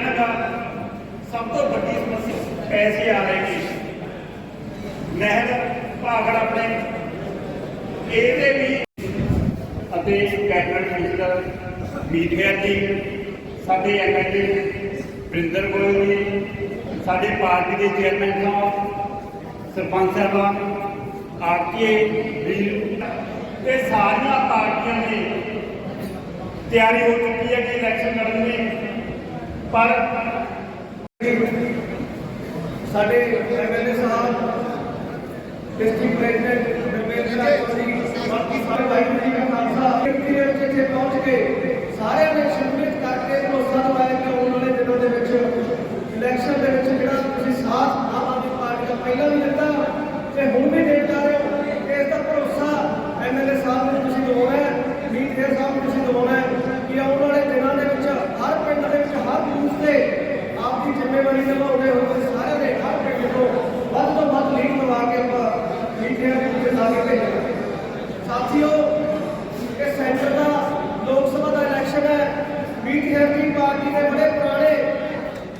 ਹਰਿਆਣਾ ਦਾ ਸਭ ਤੋਂ ਵੱਡੀ ਸਮੱਸਿਆ ਪੈਸੇ ਆ ਰਹੇ ਨੇ ਨਹਿਰ ਭਾਗੜ ਆਪਣੇ ਇਹਦੇ ਵੀ ਅਤੇ ਕੈਬਨਿਟ ਮਿਨਿਸਟਰ ਮੀਡੀਆ ਜੀ ਸਾਡੇ ਐਮਐਲਏ ਪ੍ਰਿੰਦਰ ਗੋਇਲ ਜੀ ਸਾਡੇ ਪਾਰਟੀ ਦੇ ਚੇਅਰਮੈਨ ਸਾਹਿਬ ਸਰਪੰਚ ਸਾਹਿਬਾਨ ਆਰਟੀਏ ਰੀਲ ਤੇ ਸਾਰੀਆਂ ਪਾਰਟੀਆਂ ਦੀ ਤਿਆਰੀ ਹੋ ਚੁੱਕੀ ਹੈ ਕਿ ਇਲੈਕਸ਼ਨ ਲੜਨ ਪਰ ਸਾਡੇ MLA Sahib district president Ramesh ji, ਬਾਕੀ ਸਾਰੇ ਭਾਈ ਜੀ ਦਾ ਖਾਲਸਾ ਗਿਣਤੀ ਦੇ ਵਿੱਚ ਇੱਥੇ ਪਹੁੰਚ ਕੇ ਸਾਰਿਆਂ ਨੇ ਸ਼ਮੂਲੀਅਤ ਕਰਕੇ ਭਰੋਸਾ ਦਿਵਾਇਆ ਕਿ ਆਉਣ ਵਾਲੇ ਦਿਨਾਂ ਦੇ ਵਿੱਚ ਇਲੈਕਸ਼ਨ ਦੇ ਵਿੱਚ ਜਿਹੜਾ ਤੁਸੀਂ ਸਾਥ ਆਮ ਆਦਮੀ ਪਾਰਟੀ ਦਾ ਪਹਿਲਾਂ ਵੀ ਦਿੱਤਾ ਤੇ ਹੁਣ ਵੀ ਦੇ ਜਾ ਰਹੇ ਹੋ ਤੇ ਇਸ ਦਾ ਭਰੋਸਾ ਐਮਐਲਏ ਸਾਹਿਬ ਨੂੰ ਤੁਸੀਂ ਦਿਵਾਉਣਾ ਹੈ ਮੀਤ ਦੇ ਸਾਹਿਬ ਨੂੰ ਤੁਸੀਂ ਦਿਵਾਉਣਾ ਹੈ ਕਿ ਆਉਣ ਵਾਲੇ ਦਿਨਾਂ ਦੇ ਵਿੱਚ ਹਰ ਪਿੰਡ ਦੇ ਵਿੱਚ ਹਰ ਬੂਥ ਤੇ ਆਪ ਦੀ ਜ਼ਿੰਮੇਵਾਰੀ ਨਿਭਾਉਂਦੇ ਹੋਏ ਸਾਰਿਆਂ ਨੇ ਹਰ ਪਿੰਡ ਤੋਂ ਵੱਧ ਤੋਂ ਵੱਧ ਲੀਡ ਲਵਾ ਕੇ ਆਪਾਂ ਮੀਟਿੰਗਾਂ ਦੇ ਵਿੱਚ ਲਾ ਕੇ ਭੇਜਣਾ ਸਾਥੀਓ ਇਹ ਸੈਂਟਰ ਦਾ ਲੋਕ ਸਭਾ ਦਾ ਇਲੈਕਸ਼ਨ ਹੈ ਮੀਟਿੰਗ ਦੀ ਪਾਰਟੀ ਦੇ ਬੜੇ ਪੁਰਾਣੇ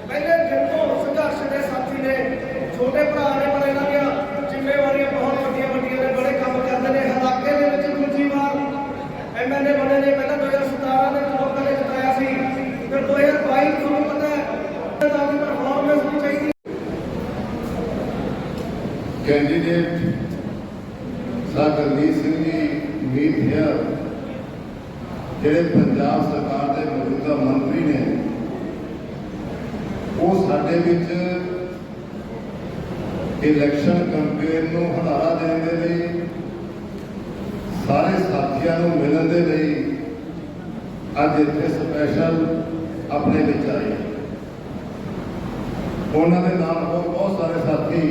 ਪਹਿਲੇ ਦਿਨ ਤੋਂ ਸੰਘਰਸ਼ ਦੇ ਸਾਥੀ ਨੇ ਛੋਟੇ ਭਰਾ ਨੇ ਪਰ ਇਹਨਾਂ ਦੀਆਂ ਜ਼ਿੰਮੇਵਾਰੀਆਂ ਬਹੁਤ ਵੱਡੀਆਂ ਵੱਡੀਆਂ ਨੇ ਬੜੇ ਕੰਮ ਕਰਦੇ ਨੇ ਹਲਾਕੇ ਦੇ ਵਿੱਚ ਦੂਜੀ ਵਾਰ ਐਮਐਲਏ ਬਣੇ ਨੇ ਪਹਿਲਾਂ 2017 ਦੇ ਲੋਕਾਂ ਨੇ ਜਿਤਾਇਆ ਸੀ ਫਿਰ 2022 ਤੁਹਾਨੂੰ ਪਤਾ ਹੈ ਤਾਂ ਦੀ ਪਰਫਾਰਮੈਂਸ ਵੀ ਚਾਹੀਦੀ ਕੈਂਡੀਡੇਟ ਸਰਗਰਮੀਤ ਸਿੰਘ ਜੀ ਮੀਤ ਹੈ ਜਿਹੜੇ ਪੰਜਾਬ ਸਰਕਾਰ ਦੇ ਮੌਜੂਦਾ ਮੰਤਰੀ ਨੇ ਉਹ ਸਾਡੇ ਵਿੱਚ ਇਲੈਕਸ਼ਨ ਕੰਪੇਨ ਨੂੰ ਹੰਡਾਰਾ ਦੇਣ ਦੇ ਲਈ, ਸਾਰੇ ਸਾਥੀਆਂ ਨੂੰ ਮਿਲਣ ਦੇ ਲਈ ਅੱਜ ਇੱਥੇ ਸਪੈਸ਼ਲ ਆਪਣੇ ਵਿੱਚ ਆਏ ਉਹਨਾਂ ਦੇ ਨਾਲ ਹੋਰ ਬਹੁਤ ਸਾਰੇ ਸਾਥੀ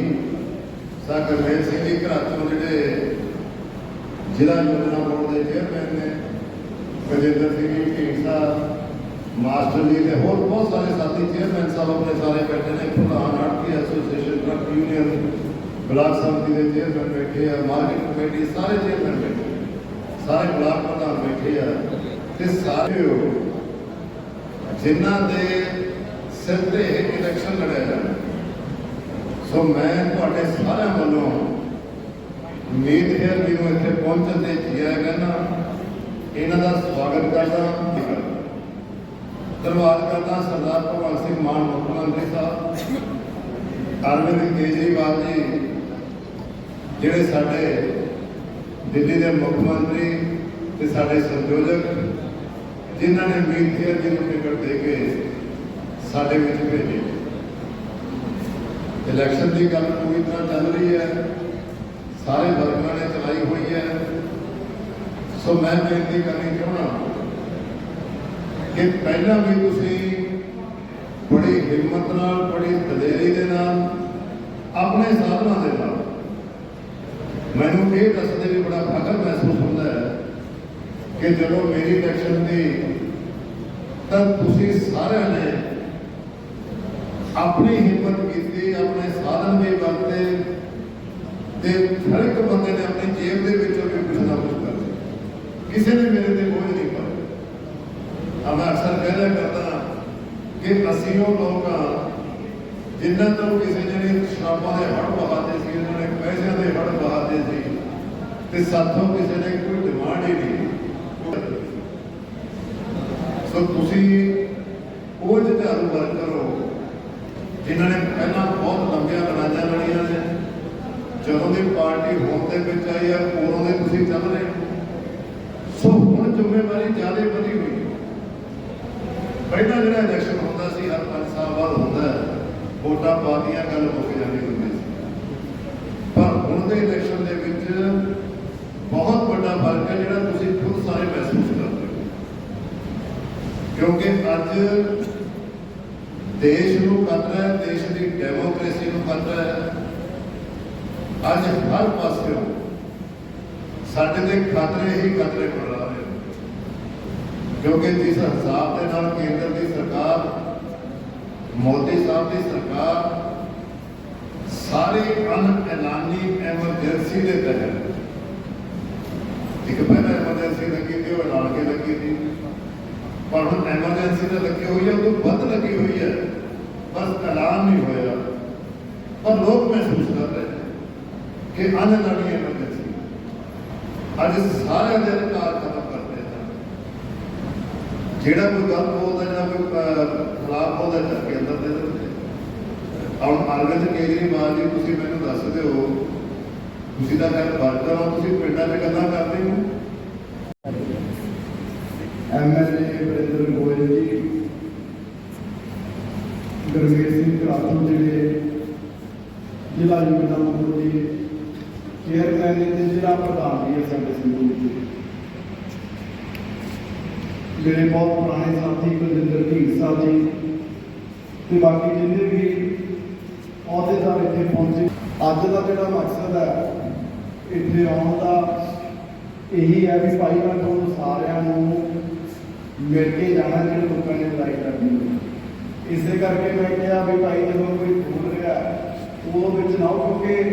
ਸਰਗਰਮੀਤ ਸਿੰਘ ਜੀ ਘਰਾਚੋਂ ਜਿਹੜੇ ਜ਼ਿਲ੍ਹਾ ਯੋਜਨਾ ਬੋਰਡ ਦੇ ਚੇਅਰਮੈਨ ਨੇ, ਗਜਿੰਦਰ ਸਿੰਘ ਜੀ, ਢੀਂਡਸਾ, ਮਾਸਟਰ ਜੀ ਤੇ ਹੋਰ ਬਹੁਤ ਸਾਰੇ ਸਾਥੀ ਚੇਅਰਮੈਨ ਸਾਹਿਬ ਆਪਣੇ ਸਾਰੇ ਬੈਠੇ ਨੇ ਪ੍ਰਧਾਨ RT association truck union block ਸੰਮਤੀ ਦੇ ਚੇਅਰਮੈਨ ਬੈਠੇ ਆ ਮਾਰਕੀਟ ਕਮੇਟੀ ਸਾਰੇ ਚੇਅਰਮੈਨ ਬੈਠੇ ਸਾਰੇ ਬਲਾਕ ਪ੍ਰਧਾਨ ਬੈਠੇ ਆ। ਤੇ ਸਾਰੇ ਜਿਨ੍ਹਾਂ ਦੇ ਸਿਰ ਤੇ ਇਲੈਕਸ਼ਨ ਲੜਿਆ ਜਾਣਾ ਸੋ ਮੈਂ ਤੁਹਾਡੇ ਸਾਰਿਆਂ ਵੱਲੋਂ ਉਮੀਦ ਹੈ ਕਿ ਮੈਂ ਇੱਥੇ ਪਹੁੰਚਣ ਤੇ ਜੀਆ ਕਹਿੰਦਾ ਇਹਨਾਂ ਦਾ ਸਵਾਗਤ ਕਰਦਾ ਧੰਨਵਾਦ ਕਰਦਾ ਸਰਦਾਰ ਭਗਵੰਤ ਸਿੰਘ ਮਾਨ ਮੁੱਖ ਮੰਤਰੀ ਸਾਹਿਬ। ਅਰਵਿੰਦ ਕੇਜਰੀਵਾਲ ਜੀ, ਜਿਹੜੇ ਸਾਡੇ ਦਿੱਲੀ ਦੇ ਮੁੱਖ ਮੰਤਰੀ ਤੇ ਸਾਡੇ ਸੰਯੋਜਕ, ਜਿਨ੍ਹਾਂ ਨੇ ਮੀਤ ਕੇਅਰ ਜੀ ਨੂੰ ਟਿਕਟ ਦੇ ਕੇ ਸਾਡੇ ਵਿੱਚ ਭੇਜੇ। ਇਲੈਕਸ਼ਨ ਦੀ ਗੱਲ ਪੂਰੀ ਤਰ੍ਹਾਂ ਚੱਲ ਰਹੀ ਹੈ। ਸਾਰੇ ਵਰਗਾਂ ਨੇ ਚਲਾਈ ਹੋਈ ਹੈ। ਸੋ ਮੈਂ ਬੇਨਤੀ ਕਰਨੀ ਚਾਹੁੰਦਾ ਕਿ ਪਹਿਲਾਂ ਵੀ ਤੁਸੀਂ ਬੜੀ ਹਿੰਮਤ ਨਾਲ, ਬੜੀ ਦਲੇਰੀ ਦੇ ਨਾਲ, ਆਪਣੇ ਸਾਧਨਾਂ ਦੇ ਨਾਲ। ਮੈਨੂੰ ਇਹ ਦੱਸਦੇ ਵੀ ਬੜਾ ਫਖਰ ਮਹਿਸੂਸ ਹੁੰਦਾ ਹੈ ਕਿ ਜਦੋਂ ਮੇਰੀ ਇਲੈਕਸ਼ਨ ਦੀ, ਤਾਂ ਤੁਸੀਂ ਸਾਰਿਆਂ ਨੇ ਆਪਣੀ ਹਿੰਮਤ ਕੀਤੀ, ਆਪਣੇ ਸਾਧਨ ਦੇ ਵਰਤੇ ਤੇ ਹਰ ਇੱਕ ਬੰਦੇ ਨੇ ਆਪਣੀ ਜੇਬ ਦੇ ਵਿੱਚੋਂ ਵੀ ਕੁਝ ਨਾ ਕੁਝ ਕਰ ਕਿਸੇ ਨੇ ਮੇਰੇ ਤੇ ਬੋਝ ਨਹੀਂ ਪਾਇਆ। ਮੈਂ ਅਕਸਰ ਕਹਿਆ ਕਰਦਾ ਕਿ ਅਸੀਂ ਉਹ ਲੋਕ ਹਾਂ ਜਿਨ੍ਹਾਂ ਤੋਂ ਕਿਸੇ ਨੇ ਸ਼ਰਾਬਾਂ ਦੇ ਹੜ ਬਹਾਤੇ ਸੀ, ਉਹਨਾਂ ਨੇ ਪੈਸਿਆਂ ਦੇ ਹੜ ਬਹਾਤੇ ਸੀ, ਤੇ ਸਾਥੋਂ ਕਿਸੇ ਨੇ ਕੋਈ ਡਿਮਾਂਡ ਹੀ ਨਹੀਂ ਸੋ ਤੁਸੀਂ ਉਹ ਜੁਝਾਰੂ ਵਰਕਰ ਹੋ ਜਿਨ੍ਹਾਂ ਨੇ ਪਹਿਲਾਂ ਬਹੁਤ ਲੰਬੀਆਂ ਲੜਾਈਆਂ ਲੜੀਆਂ ਨੇ, ਜਦੋਂ ਦੀ ਪਾਰਟੀ ਹੋਂਦ ਦੇ ਵਿੱਚ ਆਈ ਆ, ਉਦੋਂ ਦੇ ਤੁਸੀਂ ਚੱਲ ਰਹੇ ਹੋ। ਸੋ ਹੁਣ ਜ਼ਿੰਮੇਵਾਰੀ ਜ਼ਿਆਦਾ ਵਧੀ ਹੋਈ। ਪਹਿਲਾਂ ਜਿਹੜਾ ਇਲੈਕਸ਼ਨ ਹਰ 5 ਸਾਲ ਬਾਅਦ ਹੁੰਦਾ ਹੈ, ਵੋਟਾਂ ਪਾਦੀਆਂ ਗੱਲ ਮੁੱਕ ਜਾਂਦੀ ਹੁੰਦੀ ਸੀ। ਪਰ ਹੁਣ ਦੇ ਇਲੈਕਸ਼ਨ ਦੇ ਵਿੱਚ ਬਹੁਤ ਵੱਡਾ ਫ਼ਰਕ ਹੈ ਜਿਹੜਾ ਤੁਸੀਂ ਖੁਦ ਸਾਰੇ ਮਹਿਸੂਸ ਕਰਦੇ ਹੋ। ਕਿਉਂਕਿ ਅੱਜ ਦੇਸ਼ ਨੂੰ ਖਤਰਾ ਹੈ, ਦੇਸ਼ ਦੀ ਡੈਮੋਕ੍ਰੇਸੀ ਨੂੰ ਖਤਰਾ ਹੈ। ਅੱਜ ਹਰ ਪਾਸਿਓਂ ਸਾਡੇ ਦੇ ਖਤਰੇ ਹੀ ਖਤਰੇ ਮੰਡਰਾ ਰਹੇ ਕਿਉਂਕਿ ਜਿਸ ਹਿਸਾਬ ਦੇ ਨਾਲ ਕੇਂਦਰ ਦੀ ਸਰਕਾਰ ਮੋਦੀ ਸਾਹਿਬ ਦੀ ਸਰਕਾਰ ਸਾਰੇ ਅਨ ਐਲਾਨੀ ਐਮਰਜੈਂਸੀ ਦੇ ਤਹਿਤ ਇੱਕ ਪਹਿਲਾਂ ਐਮਰਜੈਂਸੀ ਲੱਗੀ ਤੇ ਉਹ ਐਲਾਨ ਕੇ ਲੱਗੀ ਸੀ। ਪਰ ਹੁਣ ਐਮਰਜੈਂਸੀ ਤਾਂ ਲੱਗੀ ਹੋਈ ਹੈ ਉਹ ਤੋਂ ਵੱਧ ਲੱਗੀ ਹੋਈ ਹੈ ਬਸ ਐਲਾਨ ਨਹੀਂ ਹੋਇਆ। ਪਰ ਕਿ ਅਨਨਾਣੀ ਐਮਰਜੈਂਸੀ ਅੱਜ ਸਾਰਿਆਂ ਦੇ ਅਧਿਕਾਰ ਖਤਮ ਕਰ ਦਿੱਤਾ ਜਿਹੜਾ ਕੋਈ ਗਲਤ ਬੋਲਦਾ ਜਾਂ ਕੋਈ ਅਹ, ਬੋਲਦਾ ਚੱਕ ਕੇ ਅੰਦਰ ਦੇ ਦਿੰਦੇ ਹੁਣ ਅਰਵਿੰਦ ਕੇਜਰੀਵਾਲ ਜੀ ਤੁਸੀਂ ਮੈਨੂੰ ਦੱਸ ਦਿਓ ਤੁਸੀਂ ਤਾਂ ਖੈਰ ਵਰਕਰ ਹੋ ਤੁਸੀਂ ਪਿੰਡਾਂ 'ਚ ਗੱਲਾਂ ਕਰਦੇ ਹੋ? ਐਮਐਲਏ ਵਰਿੰਦਰ ਗੋਇਲ ਜੀ ਗੁਰਮੀਤ ਸਿੰਘ ਘਰਾਟੂ ਜਿਹੜੇ ਜ਼ਿਲ੍ਹਾ ਯੋਜਨਾ ਮੰਡਲ ਚੇਅਰਮੈਨ ਤੇ ਜ਼ਿਲ੍ਹਾ ਪ੍ਰਧਾਨ ਵੀ ਹੈ ਸਾਡੇ ਸੰਗਰੂਰ ਦੇ ਮੇਰੇ ਬਹੁਤ ਪੁਰਾਣੇ ਸਾਥੀ ਕੁਲਜਿੰਦਰ ਢੀਂਡਸਾ ਜੀ ਤੇ ਬਾਕੀ ਜਿੰਨੇ ਵੀ ਅਹੁਦੇਦਾਰ ਇੱਥੇ ਪਹੁੰਚੇ ਅੱਜ ਦਾ ਜਿਹੜਾ ਮਕਸਦ ਹੈ ਇੱਥੇ ਆਉਣ ਦਾ ਇਹੀ ਹੈ ਵੀ ਭਾਈ ਮੈਂ ਤੁਹਾਨੂੰ ਸਾਰਿਆਂ ਨੂੰ ਮਿਲ ਕੇ ਜਾਣਾ ਜਿਹੜੇ ਲੋਕਾਂ ਨੇ ਲੜਾਈ ਕਰਨੀ ਹੈ। ਇਸੇ ਕਰਕੇ ਮੈਂ ਕਿਹਾ ਵੀ ਭਾਈ ਜਦੋਂ ਕੋਈ ਬੋਲ ਰਿਹਾ ਹੈ, ਉਹ ਵਿੱਚ ਨਾ ਕਿਉਂਕਿ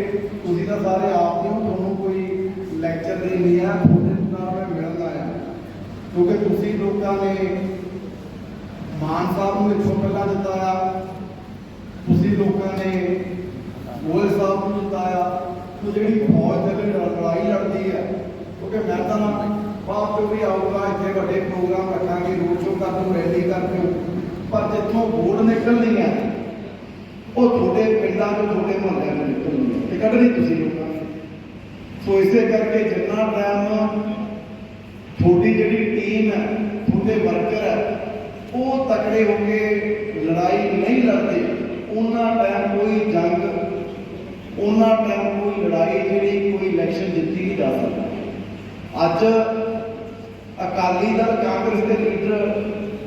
ਤੁਸੀਂ ਤਾਂ ਸਾਰੇ ਆਪ ਦੇ ਹੋ ਤੁਹਾਨੂੰ ਕੋਈ ਲੈਕਚਰ ਦੇ ਨਹੀਂ ਆ ਤੁਹਾਡੇ ਨਾਲ ਮੈਂ ਮਿਲਣ ਆਇਆ ਕਿਉਂਕਿ ਤੁਸੀਂ ਲੋਕਾਂ ਨੇ ਮਾਨ ਸਾਹਿਬ ਨੂੰ ਇੱਥੋਂ ਪਹਿਲਾਂ ਜਿਤਾਇਆ, ਤੁਸੀਂ ਲੋਕਾਂ ਨੇ ਗੋਇਲ ਸਾਹਿਬ ਨੂੰ ਜਿਤਾਇਆ ਉਹ ਜਿਹੜੀ ਫੌਜ ਦੇ ਲੜਾਈ ਲੜਦੀ ਹੈ, ਕਿਉਂਕਿ ਮੈਂ ਤਾਂ ਬਾਪ ਤੋਂ ਵੀ ਆਊਗਾ, ਇੱਥੇ ਵੱਡੇ ਪ੍ਰੋਗਰਾਮ ਰੱਖਾਂਗੇ, ਰੋਡ ਸ਼ੋਅ ਕਰ ਨੂੰ ਰੈਲੀ ਕਰ ਨੂੰ ਪਰ ਜਿੱਥੋਂ ਵੋਟ ਨਿਕਲਣੀ ਹੈ, ਉਹ ਤੁਹਾਡੇ ਪਿੰਡਾਂ ਤੋਂ ਤੁਹਾਡੇ ਮੁਹੱਲਿਆਂ ਤੋਂ ਨਿਕਲਣੀ ਹੈ। ਤੇ ਕੱਢਣੀ ਤੁਸੀਂ ਲੋਕਾਂ ਨੇ। ਸੋ ਇਸੇ ਕਰਕੇ ਜਿੰਨਾ ਟਾਈਮ ਤੁਹਾਡੀ ਜਿਹੜੀ ਟੀਮ ਹੈ, ਤੁਹਾਡੇ ਵਰਕਰ ਹੈ, ਉਹ ਤਕੜੇ ਹੋ ਕੇ ਲੜਾਈ ਨਹੀਂ ਲੜਦੇ। ਉਹਨਾਂ ਟਾਈਮ ਕੋਈ ਜੰਗ, ਉਹਨਾਂ ਟਾਈਮ ਕੋਈ ਲੜਾਈ ਜਿਹੜੀ ਕੋਈ ਇਲੈਕਸ਼ਨ ਜਿੱਤੀ ਨਹੀਂ ਜਾ ਸਕਦੀ। ਅੱਜ ਅਕਾਲੀ ਦਲ ਕਾਂਗਰਸ ਦੇ ਲੀਡਰ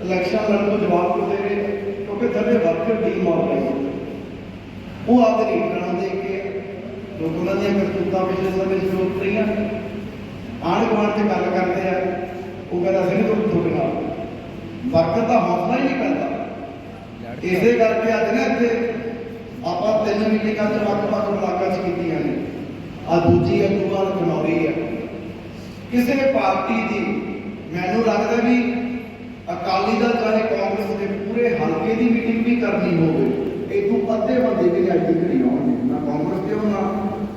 ਇਲੈਕਸ਼ਨ ਲੜਨ ਤੋਂ ਜਵਾਬ ਦਿੰਦੇ ਨੇ, ਕਿਉਂਕਿ ਥੱਲੇ ਵਰਕਰ ਟੀਮ ਆਰਗੇਨਾਈਜ਼ ਉਹ ਆਪਦੇ ਲੀਡਰਾਂ ਦੇ ਕੇ ਲੋਕ ਉਹਨਾਂ ਦੀਆਂ ਕਰਤੂਤਾਂ ਪਿਛਲੇ ਸਮੇਂ 'ਚ ਵਿਰੋਧ ਰਹੀਆਂ ਆਂਢ ਗੁਆਂਢ ਤੇ ਗੱਲ ਕਰਦੇ ਆ, ਉਹ ਕਹਿੰਦਾ ਸਿੰਘ ਤੋਂ ਤੁਹਾਡੇ ਨਾਲ। ਵਰਕਰ ਦਾ ਹੌਸਲਾ ਹੀ ਨਹੀਂ ਪੈਂਦਾ। ਇਸੇ ਕਰਕੇ ਅੱਜ ਨਾ ਇੱਥੇ ਆਪਾਂ ਤਿੰਨ ਮੀਟਿੰਗਾਂ ਚ ਵੱਖ-ਵੱਖ ਬਲਾਕਾਂ ਕੀਤੀਆਂ ਨੇ। ਆ ਦੂਜੀ ਅਕਤੂਬਰ ਖਨੌਰੀ ਹੈ ਕਿਸੇ ਪਾਰਟੀ ਦੀ ਮੈਨੂੰ ਲੱਗਦਾ ਵੀ ਅਕਾਲੀ ਦਲ ਚਾਹੇ ਕਾਂਗਰਸ ਦੇ ਪੂਰੇ ਹਲਕੇ ਦੀ ਮੀਟਿੰਗ ਵੀ ਕਰਨੀ ਹੋਵੇ ਇਹ ਤੋਂ ਅੱਧੇ ਬੰਦੇ ਵੀ ਅੱਜ ਨਹੀਂ ਆਉਣਗੇ। ਨਾ ਕਾਂਗਰਸ ਦੇ ਨਾ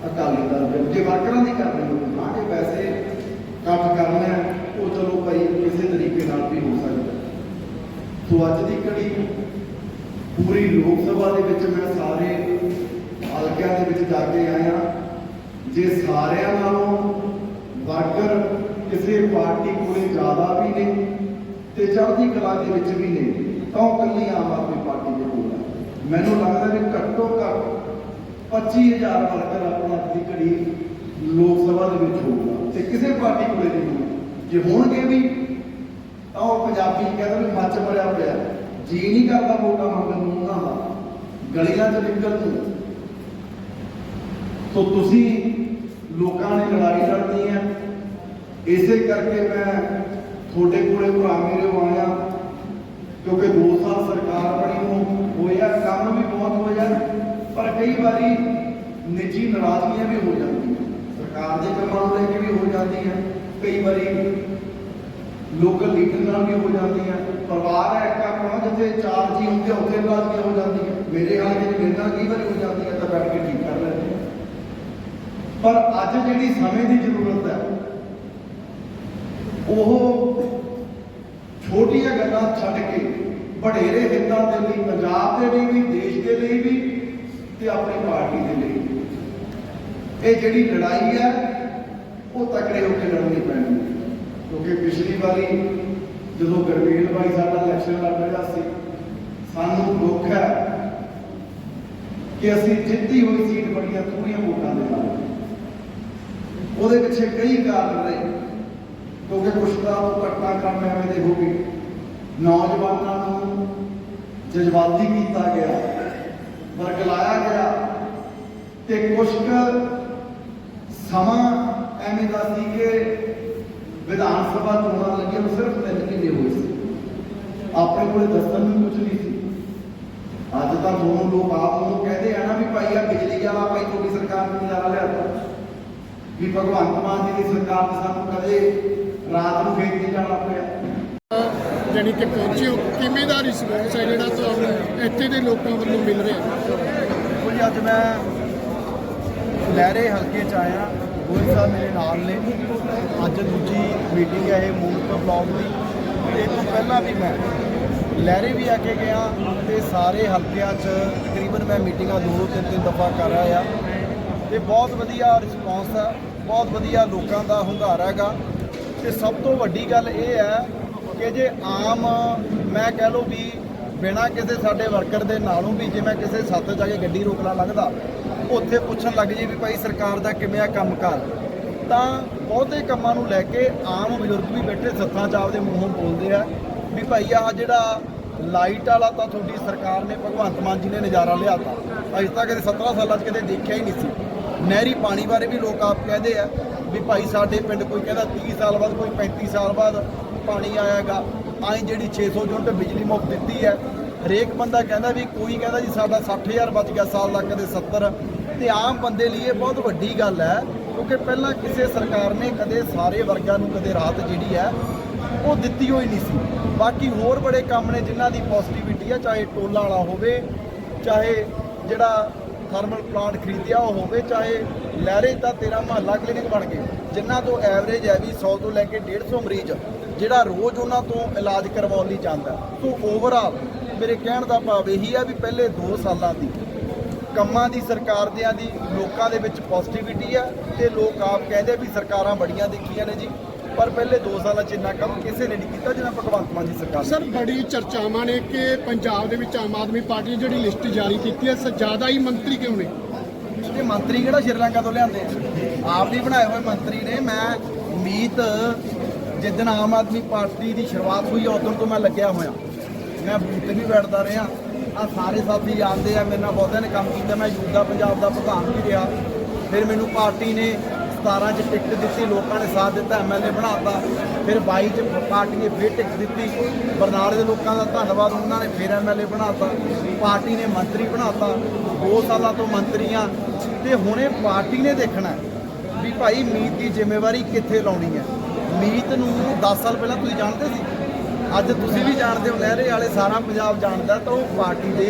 ਅਕਾਲੀ ਦਲ ਦੇ। ਜੇ ਵਰਕਰਾਂ ਦੀ ਕਰਨੀ ਹੋਵੇ ਹਾਂ ਜੇ ਵੈਸੇ ਕੰਮ ਕਰਨਾ ਹੈ, ਉਹ ਚਲੋ ਭਾਈ ਕਿਸੇ ਤਰੀਕੇ ਨਾਲ ਵੀ ਹੋ ਸਕਦਾ ਸੋ ਅੱਜ ਦੀ ਘੜੀ ਪੂਰੀ ਲੋਕ ਸਭਾ ਦੇ ਵਿੱਚ ਮੈਂ ਸਾਰੇ ਹਲਕਿਆਂ ਦੇ ਵਿੱਚ ਜਾ ਕੇ ਆਇਆ। ਜੇ ਸਾਰਿਆਂ ਨਾਲੋਂ ਵਰਕਰ ਕਿਸੇ ਪਾਰਟੀ ਕੋਲੇ ਜ਼ਿਆਦਾ ਵੀ ਨੇ ਤੇ ਚੜ੍ਹਦੀ ਕਲਾ ਦੇ ਵਿੱਚ ਵੀ ਨੇ ਤਾਂ ਉਹ ਇਕੱਲੀ ਆਮ ਆਦਮੀ ਪਾਰਟੀ ਦੇ ਕੋਲ ਮੈਨੂੰ ਲੱਗਦਾ ਵੀ ਘੱਟੋ ਘੱਟ 25000 ਵਰਕਰ ਆਪਣਾ ਅੱਜ ਦੀ ਘੜੀ ਲੋਕ ਸਭਾ ਦੇ ਵਿੱਚ ਹੋਊਗਾ। ਕਿਸੇ ਪਾਰਟੀ ਕੋਲੇ ਨਹੀਂ ਹੋਊਗਾ ਜੇ ਹੋਣਗੇ ਵੀ, ਤਾਂ ਉਹ ਪੰਜਾਬੀ ਕਹਿੰਦੇ ਨੇ ਮੱਚ ਭਰਿਆ ਪਿਆ। ਜੀ ਨਹੀਂ ਕਰਦਾ ਵੋਟਾਂ ਮੰਗਣ ਨੂੰ ਉਹਨਾਂ ਦਾ। ਗਲੀਆਂ 'ਚ ਨਿਕਲ ਨੂੰ ਸੋ ਤੁਸੀਂ ਲੋਕਾਂ ਨੇ ਲੜਾਈ ਲੜਨੀ ਹੈ। ਇਸੇ ਕਰਕੇ ਮੈਂ ਤੁਹਾਡੇ ਕੋਲੇ ਭਰਾ ਮੇਰੇ ਆਇਆ। ਕਿਉਂਕਿ 2 ਸਾਲ ਸਰਕਾਰ ਬਣੀ ਨੂੰ ਹੋਇਆ ਕੰਮ ਵੀ ਬਹੁਤ ਹੋਇਆ ਪਰ ਕਈ ਵਾਰੀ ਨਿੱਜੀ ਨਾਰਾਜ਼ਗੀਆਂ ਵੀ ਹੋ ਜਾਂਦੀਆਂ। ਸਰਕਾਰ ਦੇ ਕੰਮਾਂ ਨੂੰ ਲੈ ਕੇ ਵੀ ਹੋ ਜਾਂਦੀਆਂ ਕਈ ਵਾਰੀ ਲੋਕਲ ਲੀਡਰ ਨਾਲ ਵੀ ਹੋ ਜਾਂਦੀਆਂ ਪਰਿਵਾਰ ਹੈ ਇੱਕ ਆਪਣਾ ਜਿੱਥੇ ਚਾਰ ਜੀ ਹੁੰਦੇ ਆ, ਉੱਥੇ ਨਾਰਾਜ਼ਗੀਆਂ ਹੋ ਜਾਂਦੀਆਂ ਮੇਰੇ ਹਾਲ ਵਿੱਚ ਮੇਰੇ ਕਈ ਵਾਰੀ ਹੋ ਜਾਂਦੀਆਂ ਤਾਂ ਬੈਠ ਕੇ ਠੀਕ ਕਰ ਲੈਂਦੇ ਪਰ ਅੱਜ ਜਿਹੜੀ ਸਮੇਂ ਦੀ ਜ਼ਰੂਰਤ ਹੈ ਉਹ ਛੋਟੀਆਂ ਗੱਲਾਂ ਛੱਡ ਕੇ ਵਡੇਰੇ ਹਿੱਤਾਂ ਦੇ ਲਈ ਪੰਜਾਬ ਦੇ ਲਈ ਵੀ ਦੇਸ਼ ਦੇ ਲਈ ਵੀ ਤੇ ਆਪਣੇ ਇਹ ਜਿਹੜੀ ਲੜਾਈ ਹੈ ਉਹ ਤਕੜੇ ਹੋ ਕੇ ਲੜਨੀ ਪੈਣੀ। ਕਿਉਂਕਿ ਪਿਛਲੀ ਵਾਰੀ ਜਦੋਂ ਗਰਮੇਲ ਬਾਈ ਸਾਡਾ ਇਲੈਕਸ਼ਨ ਲੜ ਰਿਹਾ ਸੀ, ਸਾਨੂੰ ਦੁੱਖ ਹੈ ਕਿ ਅਸੀਂ ਜਿੱਤੀ ਹੋਈ ਸੀਟ ਬੜੀਆਂ ਥੋੜੀਆਂ ਵੋਟਾਂ ਦੇ ਨਾਲ। ਉਹਦੇ ਪਿੱਛੇ ਕਈ ਕਾਰਨ ਰਹੇ ਕਿਉਂਕਿ ਕੁਛ ਤਾਂ ਉਹ ਘਟਨਾ ਕੰਮ ਐਵੇਂ ਦੇ ਹੋ ਗਏ। ਨੌਜਵਾਨਾਂ ਨੂੰ ਜਜ਼ਬਾਤੀ ਕੀਤਾ ਗਿਆ, ਵਰਗਲਾਇਆ ਗਿਆ ਤੇ ਕੁਛ ਕੁ ਸਮਾਂ ਐਵੇਂ ਦਾ ਸੀ ਕਿ ਵਿਧਾਨ ਸਭਾ ਚੋਣਾਂ ਲੱਗੀਆਂ ਨੂੰ ਸਿਰਫ ਤਿੰਨ ਮਹੀਨੇ ਹੋਏ ਸੀ। ਆਪਣੇ ਕੋਲੇ ਦੱਸਣ ਨੂੰ ਕੁਝ ਨਹੀਂ ਸੀ। ਅੱਜ ਤਾਂ ਦੋਨੋਂ ਲੋਕ ਆਪ ਨੂੰ ਕਹਿੰਦੇ ਆ ਨਾ ਵੀ ਭਾਈ ਆ ਬਿਜਲੀ ਵਾਲਾ ਭਾਈ ਤੁਹਾਡੀ ਸਰਕਾਰ ਨੂੰ ਨਜ਼ਾਰਾ ਲਿਆ ਵੀ ਭਗਵੰਤ ਮਾਨ ਜੀ ਦੀ ਸਰਕਾਰ ਨੇ ਸਾਨੂੰ ਕਦੇ ਰਾਤ ਨੂੰ ਖੇਤ ਨਹੀਂ ਜਾਣਾ ਪਿਆ। ਜਾਣੀ ਕਿ ਪਹੁੰਚੇ ਹੋ। ਕਿਵੇਂ ਦਾ ਰਿਸਪੌਂਸ ਹੈ ਜਿਹੜਾ ਤੁਹਾਨੂੰ ਇੱਥੇ ਦੇ ਲੋਕਾਂ ਵੱਲੋਂ ਮਿਲ ਰਿਹਾ? ਜੀ ਅੱਜ ਮੈਂ ਲਹਿਰੇ ਹਲਕੇ ਚ ਆਇਆ। ਗੋਇਲ ਸਾਹਿਬ ਮੇਰੇ ਨਾਲ ਨੇ। ਅੱਜ ਦੂਜੀ ਮੀਟਿੰਗ ਹੈ ਇਹ ਮੂਨਕ ਬਲੌਗ ਦੀ। ਇਹ ਤੋਂ ਪਹਿਲਾਂ ਵੀ ਮੈਂ ਲਹਿਰੇ ਵੀ ਆ ਕੇ ਗਿਆ ਤੇ ਸਾਰੇ ਹਲਕਿਆਂ 'ਚ ਤਕਰੀਬਨ ਮੈਂ ਮੀਟਿੰਗਾਂ ਦੋ ਤਿੰਨ ਤਿੰਨ ਦਫਾ ਕਰ ਆਇਆ। ਤੇ ਬਹੁਤ ਵਧੀਆ ਰਿਸਪੌਂਸ ਆ, ਬਹੁਤ ਵਧੀਆ ਲੋਕਾਂ ਦਾ ਹੁੰਗਾਰਾ ਹੈਗਾ। ਤੇ ਸਭ ਤੋਂ ਵੱਡੀ ਗੱਲ ਇਹ ਹੈ ਕਿ ਜੇ ਆਮ ਮੈਂ ਕਹਿ ਲਓ ਵੀ ਬਿਨਾਂ ਕਿਸੇ ਸਾਡੇ ਵਰਕਰ ਦੇ ਨਾਲੋਂ ਵੀ ਜੇ ਮੈਂ ਕਿਸੇ ਸੱਤ ਜਾ ਕੇ ਗੱਡੀ ਰੋਕਣਾ ਲੱਗਦਾ ਉੱਥੇ ਪੁੱਛਣ ਲੱਗ ਜੇ ਵੀ ਭਾਈ ਸਰਕਾਰ ਦਾ ਕਿਵੇਂ ਆ ਕੰਮਕਾਰ? ਤਾਂ ਬਹੁਤੇ ਕੰਮਾਂ ਨੂੰ ਲੈ ਕੇ ਆਮ ਬਜ਼ੁਰਗ ਵੀ ਬੈਠੇ ਸੱਥਾਂ ਚ ਆਪਦੇ ਮੂੰਹੋਂ ਬੋਲਦੇ ਆ ਵੀ ਭਾਈ ਆ ਜਿਹੜਾ ਲਾਈਟ ਵਾਲਾ ਤਾਂ ਤੁਹਾਡੀ ਸਰਕਾਰ ਨੇ ਭਗਵੰਤ ਮਾਨ ਜੀ ਨੇ ਨਜ਼ਾਰਾ ਲਿਆਤਾ। ਅਜੇ ਤੱਕ ਕਦੇ 17 ਸਾਲਾਂ 'ਚ ਕਦੇ ਦੇਖਿਆ ਹੀ ਨਹੀਂ ਸੀ। ਨਹਿਰੀ ਪਾਣੀ ਬਾਰੇ ਵੀ ਲੋਕ ਆਪ ਕਹਿੰਦੇ ਆ ਵੀ ਭਾਈ ਸਾਡੇ ਪਿੰਡ ਕੋਈ ਕਹਿੰਦਾ 30 ਸਾਲ ਬਾਅਦ, ਕੋਈ 35 ਸਾਲ ਬਾਅਦ ਪਾਣੀ ਆਏਗਾ ਆਈ ਜਿਹੜੀ 600 ਯੂਨਿਟ ਬਿਜਲੀ ਮੁਫਤ ਦਿੱਤੀ ਹੈ, ਹਰੇਕ ਬੰਦਾ ਕਹਿੰਦਾ ਵੀ ਕੋਈ ਕਹਿੰਦਾ ਜੀ ਸਾਡਾ 60000 ਬਚ ਗਿਆ, ਸਾਲ ਦਾ ਕਦੇ 70 ਤੇ ਆਮ ਬੰਦੇ ਲਈ ਇਹ ਬਹੁਤ ਵੱਡੀ ਗੱਲ ਹੈ, ਕਿਉਂਕਿ ਪਹਿਲਾਂ ਕਿਸੇ ਸਰਕਾਰ ਨੇ ਕਦੇ ਸਾਰੇ ਵਰਗਾਂ ਨੂੰ ਕਦੇ ਰਾਹਤ ਜਿਹੜੀ ਹੈ, ਉਹ ਦਿੱਤੀ ਹੋਈ ਨਹੀਂ ਸੀ। ਬਾਕੀ ਹੋਰ ਬੜੇ ਕੰਮ ਨੇ ਜਿਨ੍ਹਾਂ ਦੀ ਪੋਜ਼ਿਟਿਵਿਟੀ ਹੈ ਚਾਹੇ ਟੋਲਾ ਵਾਲਾ ਹੋਵੇ, ਚਾਹੇ ਜਿਹੜਾ ਥਰਮਲ ਪਲਾਂਟ ਖਰੀਦਿਆ ਉਹ ਹੋਵੇ, ਚਾਹੇ ਲਹਿਰੇ ਤਾਂ ਤੇਰਾ ਮਹੱਲਾ ਕਲੀਨਿਕ ਬਣ ਗਏ, ਜਿਨ੍ਹਾਂ ਤੋਂ ਐਵਰੇਜ ਹੈ ਵੀ 100 ਤੋਂ ਲੈ ਕੇ 150 ਮਰੀਜ਼, ਜਿਹੜਾ ਰੋਜ਼ ਉਹਨਾਂ ਤੋਂ ਇਲਾਜ ਕਰਵਾਉਣ ਲਈ ਜਾਂਦਾ। ਸੋ ਓਵਰਆਲ ਮੇਰੇ ਕਹਿਣ ਦਾ ਭਾਵ ਇਹੀ ਹੈ ਵੀ ਪਹਿਲੇ 2 ਸਾਲਾਂ ਦੀ ਕੰਮਾਂ ਦੀ ਸਰਕਾਰ ਦਿਆਂ ਦੀ ਲੋਕਾਂ ਦੇ ਵਿੱਚ ਪੋਜ਼ਿਟਿਵਿਟੀ ਹੈ ਤੇ ਲੋਕ ਆਪ ਕਹਿੰਦੇ ਵੀ ਸਰਕਾਰਾਂ ਬੜੀਆਂ ਦੇਖੀਆਂ ਨੇ ਜੀ। ਪਰ ਪਹਿਲੇ 2 ਸਾਲਾਂ 'ਚ ਇੰਨਾ ਕੰਮ ਕਿਸੇ ਨੇ ਨਹੀਂ ਕੀਤਾ ਜਿੰਨਾ ਭਗਵੰਤ ਮਾਨ ਦੀ ਸਰਕਾਰ ਸਰ ਬੜੀ ਚਰਚਾਵਾਂ ਨੇ ਕਿ ਪੰਜਾਬ ਦੇ ਵਿੱਚ ਆਮ ਆਦਮੀ ਪਾਰਟੀ ਨੇ ਜਿਹੜੀ ਲਿਸਟ ਜਾਰੀ ਕੀਤੀ ਹੈ ਸ- ਜ਼ਿਆਦਾ ਹੀ ਮੰਤਰੀ ਕਿਉਂ ਨੇ? ਇਹ ਮੰਤਰੀ ਕਿਹੜਾ ਸ਼੍ਰੀਲੰਕਾ ਤੋਂ ਲਿਆਂਦੇ? ਆਪ ਦੀ ਬਣਾਏ ਹੋਏ ਮੰਤਰੀ ਨੇ। ਮੈਂ ਮੀਤ ਜਿੱਦਣ ਆਮ ਆਦਮੀ ਪਾਰਟੀ ਦੀ ਸ਼ੁਰੂਆਤ ਹੋਈ ਉਦੋਂ ਤੋਂ ਮੈਂ ਲੱਗਿਆ ਹੋਇਆ। ਮੈਂ ਬੂਥ ਵੀ ਬੈਠਦਾ ਰਿਹਾ। ਆ ਸਾਰੇ ਸਾਥੀ ਜਾਣਦੇ ਆ, ਮੇਰੇ ਨਾਲ ਬਹੁਤਿਆਂ ਨੇ ਕੰਮ ਕੀਤਾ, ਮੈਂ ਯੂਥ ਪੰਜਾਬ ਦਾ ਪ੍ਰਧਾਨ ਵੀ ਰਿਹਾ। ਫਿਰ ਮੈਨੂੰ ਪਾਰਟੀ ਨੇ 17 ਚ ਟਿਕਟ ਦਿੱਤੀ, ਲੋਕਾਂ ਨੇ ਸਾਥ ਦਿੱਤਾ ਐਮਐਲਏ ਬਣਾਤਾ। ਫਿਰ 22 ਚ ਪਾਰਟੀ ਨੇ ਫਿਰ ਟਿਕਟ ਦਿੱਤੀ। ਬਰਨਾਲੇ ਦੇ ਲੋਕਾਂ ਦਾ ਧੰਨਵਾਦ, ਉਹਨਾਂ ਨੇ ਫਿਰ ਐਮਐਲਏ ਬਣਾਤਾ। ਪਾਰਟੀ ਨੇ ਮੰਤਰੀ ਬਣਾਤਾ। 2 ਸਾਲਾਂ ਤੋਂ ਮੰਤਰੀਆਂ। ਆ ਤੇ ਹੁਣੇ ਪਾਰਟੀ ਨੇ ਦੇਖਣਾ ਵੀ ਭਾਈ ਮੀਤ ਦੀ ਜ਼ਿੰਮੇਵਾਰੀ ਕਿੱਥੇ ਲਾਉਣੀ ਹੈ। ਮੀਤ ਨੂੰ 10 ਸਾਲ ਪਹਿਲਾਂ ਤੁਸੀਂ ਜਾਣਦੇ ਸੀ? ਅੱਜ ਤੁਸੀਂ ਵੀ ਜਾਣਦੇ ਹੋ ਲਹਿਰੇ ਵਾਲੇ ਸਾਰਾ ਪੰਜਾਬ ਜਾਣਦਾ ਤਾਂ ਉਹ ਪਾਰਟੀ ਦੇ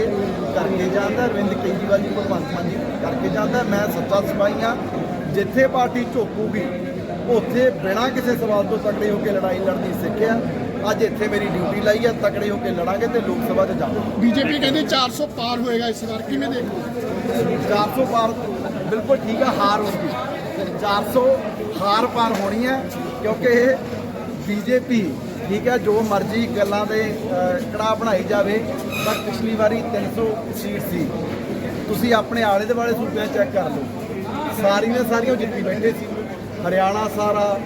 ਕਰਕੇ ਜਾਂਦਾ ਅਰਵਿੰਦ ਕੇਜਰੀਵਾਲ ਜੀ ਭਗਵੰਤ ਮਾਨ ਜੀ ਕਰਕੇ ਜਾਂਦਾ। ਮੈਂ ਸੱਚਾ ਸਿਪਾਹੀ ਹਾਂ ਜਿੱਥੇ ਪਾਰਟੀ ਝੋਕੂਗੀ ਉੱਥੇ ਬਿਨਾਂ ਕਿਸੇ ਸਵਾਲ ਤੋਂ ਤਕੜੇ ਹੋ ਕੇ ਲੜਾਈ ਲੜਨੀ ਸਿੱਖਿਆ। ਅੱਜ ਇੱਥੇ ਮੇਰੀ ਡਿਊਟੀ ਲਾਈ ਹੈ ਤਕੜੇ ਹੋ ਕੇ ਲੜਾਂਗੇ ਤੇ ਲੋਕ ਸਭਾ 'ਚ ਜਾਵਾਂਗੇ। ਬੀਜੇਪੀ ਕਹਿੰਦੀ 400 ਪਾਰ ਹੋਏਗਾ ਇਸ ਵਾਰ ਕਿਵੇਂ ਦੇਖੋ? 400 ਪਾਰ ਬਿਲਕੁਲ ਠੀਕ ਆ ਹਾਰ ਹੋਊਗੀ। 400 ਹਾਰ ਪਾਰ ਹੋਣੀ ਹੈ ਕਿਉਂਕਿ ਬੀਜੇਪੀ ਠੀਕ ਹੈ, ਜੋ ਮਰਜ਼ੀ ਗੱਲਾਂ ਦੇ ਕੜਾ ਬਣਾਈ ਜਾਵੇ, ਪਰ ਪਿਛਲੀ ਵਾਰੀ 300 ਸੀਟ ਸੀ। ਤੁਸੀਂ ਆਪਣੇ ਆਲੇ ਦੁਆਲੇ ਸੂਬਿਆਂ ਚੈੱਕ ਕਰ ਲਓ। ਸਾਰੀਆਂ ਸਾਰੀਆਂ ਜਿੱਤੀ ਬੈਠੇ ਸੀ। ਹਰਿਆਣਾ ਸਾਰਾ,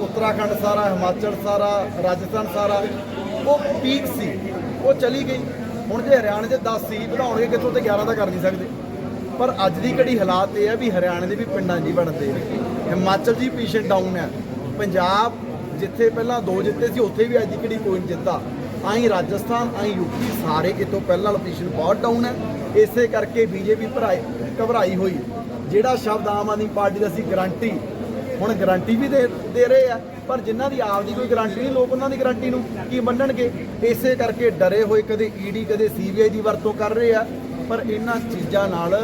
ਉੱਤਰਾਖੰਡ ਸਾਰਾ, ਹਿਮਾਚਲ ਸਾਰਾ, ਰਾਜਸਥਾਨ ਸਾਰਾ, ਉਹ ਪੀਕ ਸੀ। ਉਹ ਚਲੀ ਗਈ। ਹੁਣ ਜੇ ਹਰਿਆਣੇ 'ਚ 10 ਸੀ ਵਧਾਉਣਗੇ, ਕਿੱਥੋਂ ਤੇ 11 ਤਾਂ ਕਰ ਨਹੀਂ ਸਕਦੇ। ਪਰ ਅੱਜ ਦੀ ਘੜੀ ਹਾਲਾਤ ਇਹ ਆ ਵੀ ਹਰਿਆਣੇ ਦੇ ਵੀ ਪਿੰਡਾਂ ਜੀ ਬਣਦੇ। ਹਿਮਾਚਲ ਦੀ ਪੋਜੀਸ਼ਨ ਡਾਊਨ ਆ। ਪੰਜਾਬ ਜਿੱਥੇ ਪਹਿਲਾਂ ਦੋ ਜਿੱਤੇ ਸੀ, ਉੱਥੇ ਵੀ ਅੱਜ ਦੀ ਘੜੀ ਕੋਈ ਨਹੀਂ ਜਿੱਤਾ ਆਈ ਰਾਜਸਥਾਨ ਆਈ ਯੂਪੀ, ਸਾਰੇ ਕਿਤੋਂ ਪਹਿਲਾਂ ਵਾਲਾ ਬਹੁਤ ਡਾਊਨ ਹੈ। ਇਸੇ ਕਰਕੇ ਬੀਜੇਪੀ ਭਰਾਈ, ਘਬਰਾਈ ਹੋਈ। ਜਿਹੜਾ ਸ਼ਬਦ ਆਮ ਆਦਮੀ ਪਾਰਟੀ ਦਾ ਸੀ ਗਰੰਟੀ ਹੁਣ ਗਰੰਟੀ ਵੀ ਦੇ ਦੇ ਰਹੇ ਆ, ਪਰ ਜਿਨ੍ਹਾਂ ਦੀ ਆਪ ਦੀ ਕੋਈ ਗਰੰਟੀ ਨਹੀਂ, ਲੋਕ ਉਹਨਾਂ ਦੀ ਗਰੰਟੀ ਨੂੰ ਕੀ ਮੰਨਣਗੇ? ਇਸੇ ਕਰਕੇ ਡਰੇ ਹੋਏ ਕਦੇ ਈਡੀ ਕਦੇ ਸੀਬੀਆਈ ਦੀ ਵਰਤੋਂ ਕਰ ਰਹੇ ਆ। ਪਰ ਇਹਨਾਂ ਚੀਜ਼ਾਂ ਨਾਲ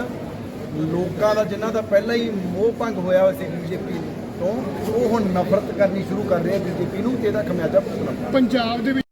ਲੋਕਾਂ ਦਾ ਜਿਨ੍ਹਾਂ ਦਾ ਪਹਿਲਾਂ ਹੀ ਮੋਹ ਭੰਗ ਹੋਇਆ ਹੋਇਆ ਸੀ ਬੀਜੇਪੀ ਤੋਂ, ਉਹ ਹੁਣ ਨਫ਼ਰਤ ਕਰਨੀ ਸ਼ੁਰੂ ਕਰ ਰਹੇ ਆ ਬੀਜੇਪੀ ਨੂੰ ਤੇ ਇਹਦਾ ਖਮਿਆਜਾ ਭੁਗਤਣਾ ਪੰਜਾਬ ਦੇ ਵਿੱਚ